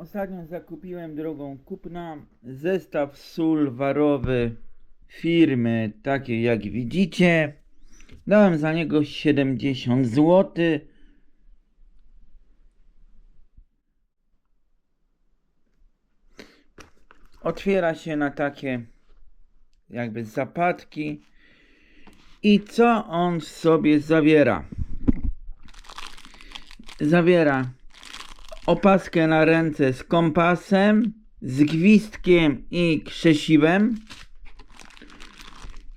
Ostatnio zakupiłem drogą kupna zestaw sól warowy firmy takiej jak widzicie. Dałem za niego 70 zł. Otwiera się na takie jakby zapadki. I co on w sobie zawiera? Zawiera opaskę na ręce z kompasem, z gwizdkiem i krzesiwem,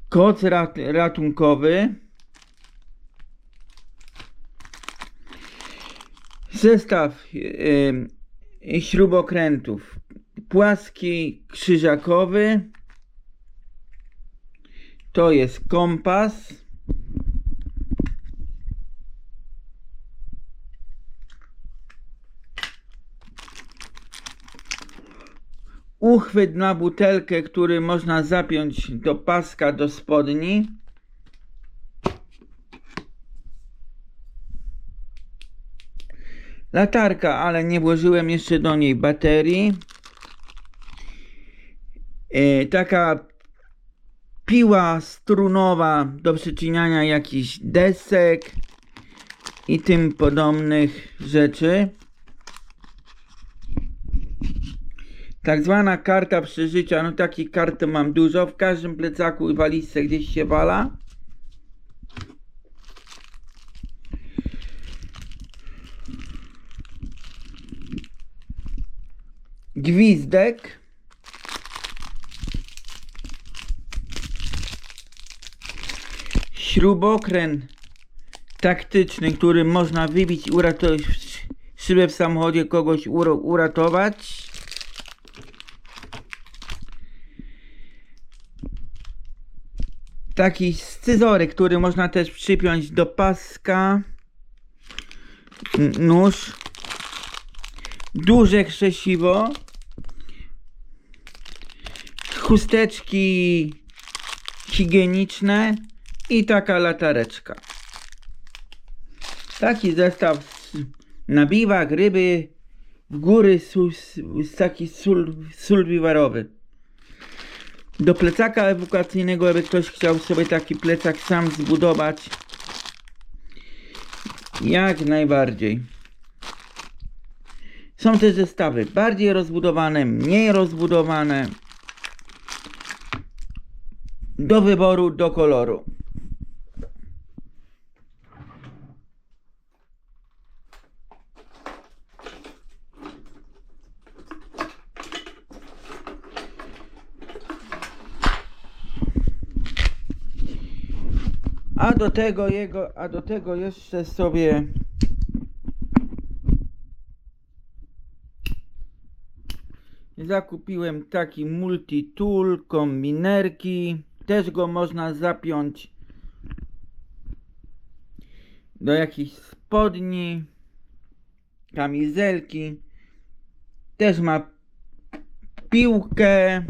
koc rat ratunkowy, zestaw yy, śrubokrętów. Płaski, krzyżakowy, to jest kompas, uchwyt na butelkę, który można zapiąć do paska do spodni. Latarka, ale nie włożyłem jeszcze do niej baterii. E, taka piła strunowa do przycinania jakichś desek i tym podobnych rzeczy. Tak zwana karta przeżycia, no takich kart mam dużo. W każdym plecaku i walizce gdzieś się wala. Gwizdek. Śrubokręt taktyczny, którym można wybić uratować szybę w samochodzie, kogoś uratować. Taki scyzoryk, który można też przypiąć do paska. Nóż. Duże krzesiwo. Chusteczki higieniczne i taka latareczka. Taki zestaw na biwak, ryby, w góry, su, s- taki biwarowy. Do plecaka ewakuacyjnego, jakby ktoś chciał sobie taki plecak sam zbudować. Jak najbardziej. Są też zestawy bardziej rozbudowane, mniej rozbudowane. Do wyboru, do koloru. A do tego jego, a do tego jeszcze sobie zakupiłem taki multi-tool, kombinerki. Też go można zapiąć do jakichś spodni, kamizelki. Też ma piłkę.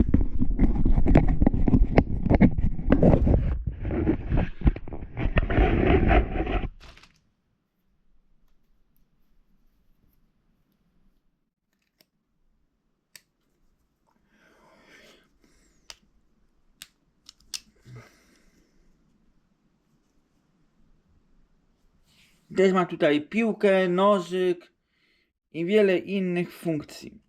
Też ma tutaj piłkę, nożyk i wiele innych funkcji.